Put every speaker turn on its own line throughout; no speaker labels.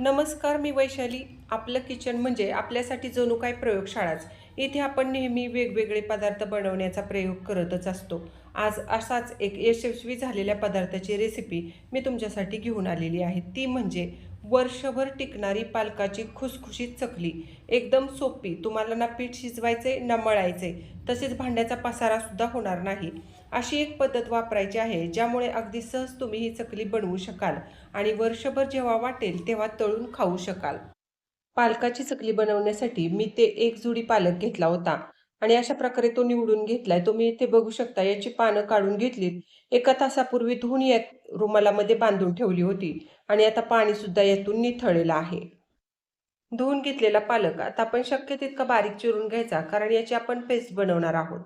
नमस्कार मी वैशाली. आपलं किचन म्हणजे आपल्यासाठी जणू काय प्रयोगशाळाच. इथे आपण नेहमी वेगवेगळे पदार्थ बनवण्याचा प्रयोग करतच असतो. आज असाच एक यशस्वी झालेल्या पदार्थाची रेसिपी मी तुमच्यासाठी घेऊन आलेली आहे. ती म्हणजे वर्षभर टिकणारी पालकाची खुसखुशीत चकली. एकदम सोपी तुम्हाला ना पीठ शिजवायचे ना मळायचे तसेच भांड्याचा पसारासुद्धा होणार नाही. अशी एक पद्धत वापरायची आहे ज्यामुळे अगदी सहज तुम्ही ही चकली बनवू शकाल आणि वर्षभर जेव्हा वाटेल तेव्हा तळून खाऊ शकाल. पालकाची चकली बनवण्यासाठी मी ते एक जुडी पालक घेतला होता आणि अशा प्रकारे तो निवडून घेतलाय. तुम्ही इथे बघू शकता याची पानं काढून घेतलीत. एका तासापूर्वी धुवून या रुमालामध्ये बांधून ठेवली होती आणि आता पाणी सुद्धा यातून निथळलेलं आहे. धुवून घेतलेला पालक आता आपण शक्य तितका बारीक चिरून घ्यायचा कारण याची आपण पेस्ट बनवणार आहोत.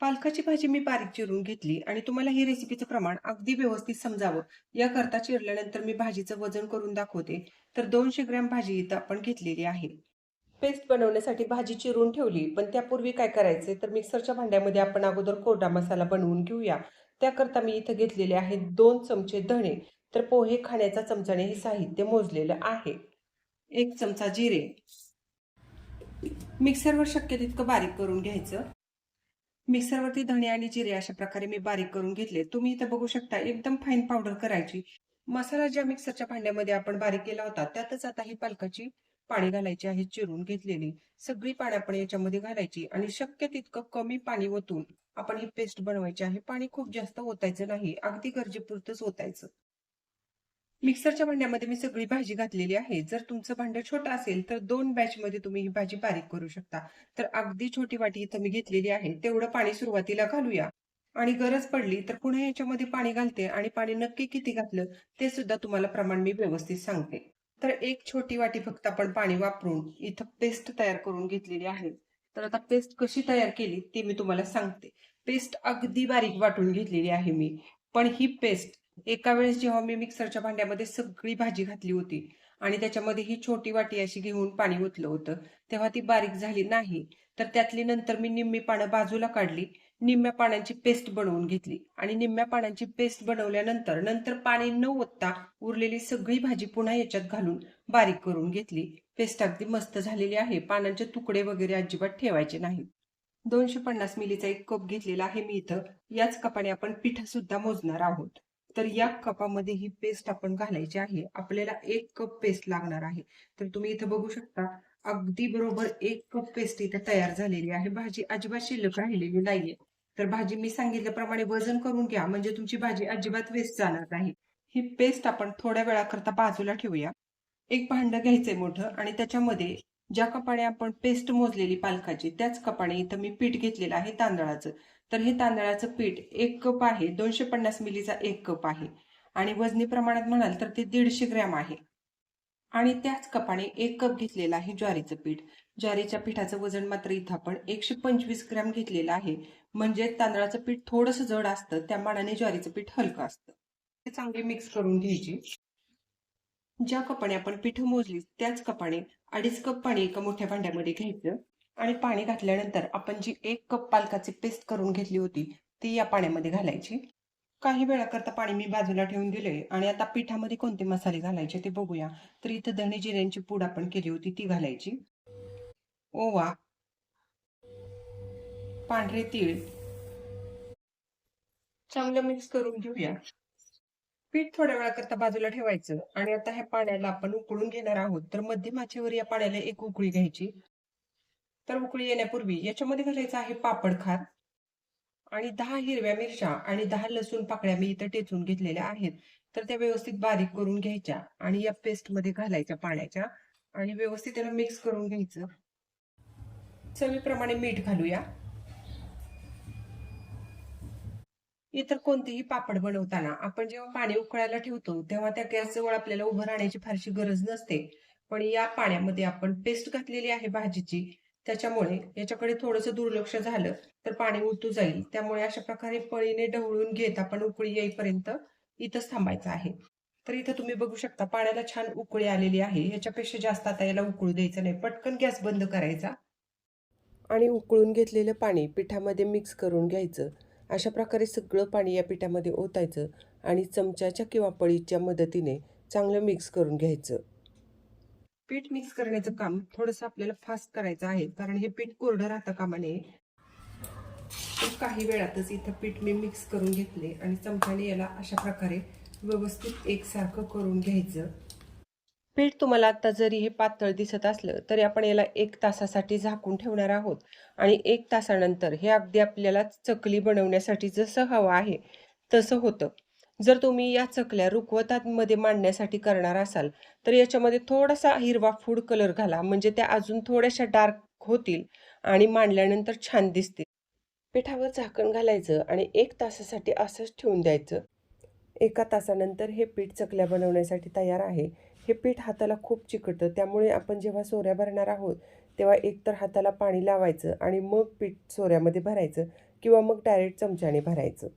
पालकाची भाजी मी बारीक चिरून घेतली आणि तुम्हाला ही रेसिपीचं प्रमाण अगदी व्यवस्थित समजावं. याकरता चिरल्यानंतर मी भाजीचं वजन करून दाखवते. तर दोनशे ग्रॅम भाजी इथं आपण घेतलेली आहे. पेस्ट बनवण्यासाठी भाजी चिरून ठेवली पण त्यापूर्वी काय करायचे तर मिक्सरच्या भांड्यामध्ये आपण अगोदर कोरडा मसाला बनवून घेऊया. त्याकरता मी इथं घेतलेले आहेत दोन चमचे धणे. तर पोहे खाण्याचा चमचाने हे साहित्य मोजलेलं आहे. एक चमचा जिरे. मिक्सरवर शक्य तितकं बारीक करून घ्यायचं. मिक्सरवरती धणे आणि जिरे अशा प्रकारे मी बारीक करून घेतले. तुम्ही इथं बघू शकता एकदम फाईन पावडर करायची. मसाला ज्या मिक्सरच्या भांड्यामध्ये आपण बारीक केला होता त्यातच आता ही पालकाची पाणी घालायची आहे चिरून घेतलेली. सगळी पाणी आपण याच्यामध्ये घालायची आणि शक्य तितकं कमी पाणी ओतून आपण ही पेस्ट बनवायची आहे. पाणी खूप जास्त ओतायचं नाही अगदी गरजेपुरतच ओतायचं. मिक्सरच्या भांड्यामध्ये मी सगळी भाजी घातलेली आहे. जर तुमचं भांडं छोटं असेल तर दोन बॅच मध्ये तुम्ही ही भाजी बारीक करू शकता. तर अगदी छोटी वाटी इथं मी घेतलेली आहे. तेवढं पाणी सुरुवातीला घालूया. आणि गरज पडली तर पुन्हा याच्यामध्ये पाणी घालते आणि पाणी नक्की किती घातलं ते सुद्धा तुम्हाला प्रमाण मी व्यवस्थित सांगते. तर एक छोटी वाटी फक्त आपण पाणी वापरून इथं पेस्ट तयार करून घेतलेली आहे. तर आता पेस्ट कशी तयार केली ते मी तुम्हाला सांगते. पेस्ट अगदी बारीक वाटून घेतलेली आहे मी. पण ही पेस्ट एका वेळेस जेव्हा मी मिक्सरच्या भांड्यामध्ये सगळी भाजी घातली होती आणि त्याच्यामध्ये ही छोटी वाटी अशी घेऊन पाणी ओतलं होतं तेव्हा ती बारीक झाली नाही. तर त्यातली नंतर मी निम्मी पानं बाजूला काढली निम्म्या पाण्याची पेस्ट बनवून घेतली आणि निम्म्या पाण्याची पेस्ट बनवल्यानंतर नंतर पाणी न ओतता उरलेली सगळी भाजी पुन्हा याच्यात घालून बारीक करून घेतली. पेस्ट अगदी मस्त झालेली आहे पानांचे तुकडे वगैरे अजिबात ठेवायचे नाही. दोनशे पन्नास मिलीचा एक कप घेतलेला आहे मी इथं. याच कपाने आपण पिठ सुद्धा मोजणार आहोत. तर या कपामध्ये ही पेस्ट आपण घालायची आहे. आपल्याला एक कप पेस्ट लागणार आहे. तर तुम्ही इथं बघू शकता अगदी बरोबर एक कप पेस्ट इथे तयार झालेली आहे. भाजी अजिबात शिल्लक राहिलेली नाहीये. तर भाजी मी सांगितल्याप्रमाणे वजन करून घ्या म्हणजे तुमची भाजी अजिबात वेस्ट जाणार नाही. ही पेस्ट आपण थोड्या वेळाकरता बाजूला ठेवूया. एक भांड घ्यायचंय मोठं आणि त्याच्यामध्ये ज्या कपाने आपण पेस्ट मोजलेली पालकाची त्याच कपाने इथं मी पीठ घेतलेलं आहे तांदळाचं. तर हे तांदळाचं पीठ एक कप आहे दोनशे पन्नास मिलीचा एक कप आहे. आणि वजनी प्रमाणात म्हणाल तर ते दीडशे ग्रॅम आहे. आणि त्याच कपाने एक कप घेतलेलं आहे ज्वारीचं पीठ. ज्वारीच्या पिठाचं वजन मात्र इथं आपण एकशे पंचवीस ग्रॅम घेतलेलं आहे. म्हणजे तांदळाचं पीठ थोडंसं जड असतं त्या मानाने ज्वारीचं पीठ हलकं असतं. ते चांगली मिक्स करून घ्यायची. ज्या कपाने आपण पीठ मोजली त्याच कपाने अडीच कप पाणी एका मोठ्या भांड्यामध्ये घ्यायचं. आणि पाणी घातल्यानंतर आपण जी एक कप पालकाची पेस्ट करून घेतली होती ती या पाण्यामध्ये घालायची. काही वेळाकरता पाणी मी बाजूला ठेवून दिले आणि आता पिठामध्ये कोणते मसाले घालायचे ते बघूया. तर इथं धणे जिऱ्यांची पूड आपण केली होती ती घालायची. ओवा पांढरे तीळ. चांगलं मिक्स करून घेऊया. पीठ थोड्या वेळाकरता बाजूला ठेवायचं आणि आता ह्या पाण्याला आपण उकळून घेणार आहोत. तर मध्यम आचेवर या पाण्याला एक उकळी घ्यायची. तर उकळी येण्यापूर्वी याच्यामध्ये घालायचं आहे पापड खार आणि दहा हिरव्या मिरच्या आणि दहा लसूण पाकळ्या मी इथं टेचून घेतलेल्या आहेत. तर त्या व्यवस्थित बारीक करून घ्यायच्या आणि या पेस्टमध्ये घालायच्या पाण्याच्या आणि व्यवस्थित त्याला मिक्स करून घ्यायचं. चवीप्रमाणे मीठ घालूया. इतर कोणतेही पापड बनवताना आपण जेव्हा पाणी उकळायला ठेवतो तेव्हा त्या गॅस जवळ आपल्याला उभं राहण्याची फारशी गरज नसते. पण या पाण्यामध्ये आपण पेस्ट घातलेली आहे भाजीची. त्याच्यामुळे याच्याकडे थोडंसं दुर्लक्ष झालं तर पाणी उलटू जाईल. त्यामुळे अशा प्रकारे पळीने ढवळून घेत आपण उकळी येईपर्यंत इथंच थांबायचं आहे. तर इथं तुम्ही बघू शकता पाण्याला छान उकळी आलेली आहे. याच्यापेक्षा जास्त आता याला उकळू द्यायचं नाही. पटकन गॅस बंद करायचा आणि उकळून घेतलेलं पाणी पिठामध्ये मिक्स करून घ्यायचं. अशा प्रकारे सगळं पाणी या पिठामध्ये ओतायचं आणि चमच्याच्या किंवा पळीच्या मदतीने चांगलं मिक्स करून घ्यायचं. पीठ मिक्स करण्याचं काम थोडंसं आपल्याला फास्ट करायचं आहे. कारण हे पीठ कोरडं राहतं कामा नये काही वेळातच इथं पीठ मी मिक्स करून घेतले आणि चमच्याने याला अशा प्रकारे व्यवस्थित एकसारखं करून घ्यायचं. पीठ तुम्हाला आता जरी हे पातळ दिसत असलं तरी आपण याला एक तासासाठी झाकून ठेवणार आहोत. आणि एक तासानंतर हे अगदी आपल्याला चकली बनवण्यासाठी जसं हवं आहे तसं होतं. जर तुम्ही या चकल्या रुखवतामध्ये मांडण्यासाठी करणार असाल तर याच्यामध्ये थोडासा हिरवा फूड कलर घाला. म्हणजे त्या अजून थोड्याशा डार्क होतील आणि मांडल्यानंतर छान दिसतील. पिठावर झाकण घालायचं आणि एक तासासाठी असंच ठेवून द्यायचं. एका तासानंतर हे पीठ चकल्या बनवण्यासाठी तयार आहे. हे पीठ हाताला खूप चिकटतं. त्यामुळे आपण जेव्हा सोऱ्या भरणार आहोत तेव्हा एकतर हाताला पाणी लावायचं आणि मग पीठ सोऱ्यामध्ये भरायचं किंवा मग डायरेक्ट चमच्याने भरायचं.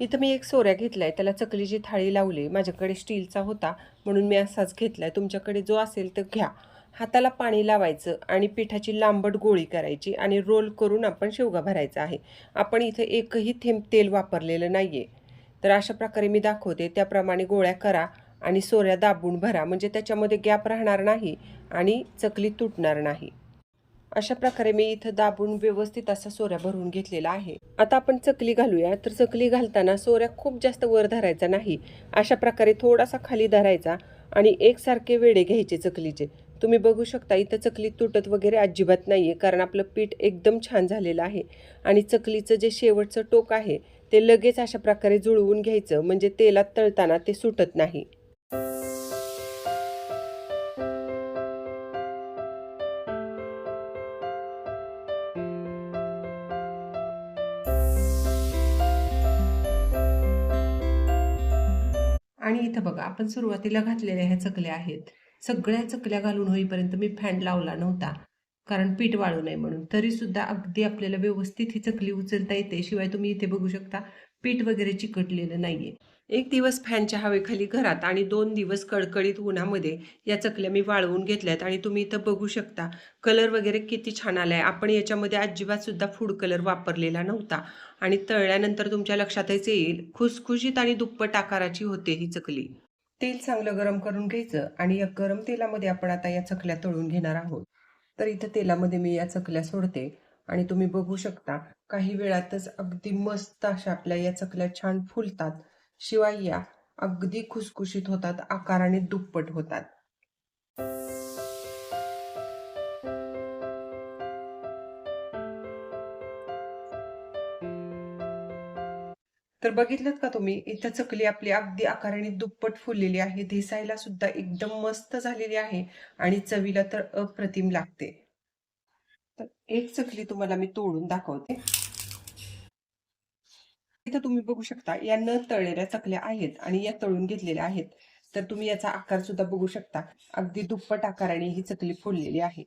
इथं मी एक सोऱ्या घेतला आहे त्याला चकलीची थाळी लावली माझ्याकडे स्टीलचा होता म्हणून मी असाच घेतला आहे तुमच्याकडे जो असेल तर घ्या. हाताला पाणी लावायचं आणि पिठाची लांबट गोळी करायची आणि रोल करून आपण शेवगा भरायचा आहे. आपण इथं एकही थेंब तेल वापरलेलं नाहीये. तर अशा प्रकारे मी दाखवते. त्याप्रमाणे गोळ्या करा आणि सोऱ्या दाबून भरा. म्हणजे त्याच्यामध्ये गॅप राहणार नाही आणि चकली तुटणार नाही. अशा प्रकारे मी इथं दाबून व्यवस्थित असा सोऱ्या भरून घेतलेला आहे. आता आपण चकली घालूया. तर चकली घालताना सोऱ्या खूप जास्त वर धरायचा नाही. अशा प्रकारे थोडासा खाली धरायचा आणि एकसारखे वेडे घ्यायचे चकलीचे. तुम्ही बघू शकता इथं चकली तुटत वगैरे अजिबात नाही आहे कारण आपलं पीठ एकदम छान झालेलं आहे. आणि चकलीचं जे शेवटचं टोक आहे ते लगेच अशा प्रकारे जुळवून घ्यायचं. म्हणजे तेलात तळताना ते सुटत नाही. इथं बघा आपण सुरुवातीला घातलेल्या ह्या चकल्या आहेत. सगळ्या चकल्या घालून होईपर्यंत मी फॅन लावला नव्हता कारण पीठ वाळू नये म्हणून. तरी सुद्धा अगदी आपल्याला व्यवस्थित ही चकली उचलता येते शिवाय तुम्ही इथे बघू शकता पीठ वगैरे चिकटलेलं नाहीये. एक दिवस फॅनच्या हवेखाली घरात आणि दोन दिवस कडकडीत उन्हामध्ये या चकल्या मी वाळवून घेतल्यात आणि तुम्ही इथं बघू शकता कलर वगैरे किती छान आलाय. आपण याच्यामध्ये अजिबात सुद्धा फूड कलर वापरलेला नव्हता. आणि तळल्यानंतर तुमच्या लक्षातच येईल खुसखुशीत आणि दुप्पट आकाराची होते ही चकली. तेल चांगलं गरम करून घ्यायचं आणि या गरम तेलामध्ये आपण आता या चकल्या तळून घेणार आहोत. तर इथं तेलामध्ये मी या चकल्या सोडते आणि तुम्ही बघू शकता काही वेळातच अगदी मस्त अशा आपल्या या चकल्या छान फुलतात. शिवाय या अगदी खुसखुशीत होतात आकाराने दुप्पट होतात. तर बघितलं का तुम्ही? इथं चकली आपली अगदी आकाराने दुप्पट फुललेली आहे. दिसायला सुद्धा एकदम मस्त झालेली आहे आणि चवीला तर अप्रतिम लागते. तर एक चकली तुम्हाला मी तोडून दाखवते. इथं तुम्ही बघू शकता या न तळलेल्या चकल्या आहेत आणि या तळून घेतलेल्या आहेत. तर तुम्ही याचा आकार सुद्धा बघू शकता. अगदी दुप्पट आकाराने ही चकली फुललेली आहे.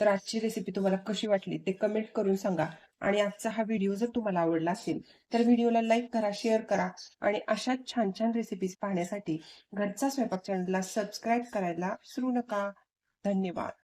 तर आजची रेसिपी तुम्हाला कशी वाटली ते कमेंट करून सांगा. आणि आजचा हा व्हिडिओ जर तुम्हाला आवडला असेल तर व्हिडिओला लाईक करा शेअर करा आणि अशाच छान छान रेसिपीज पाहण्यासाठी घरचा स्वयंपाक चॅनलला सबस्क्राईब करायला विसरू नका. धन्यवाद.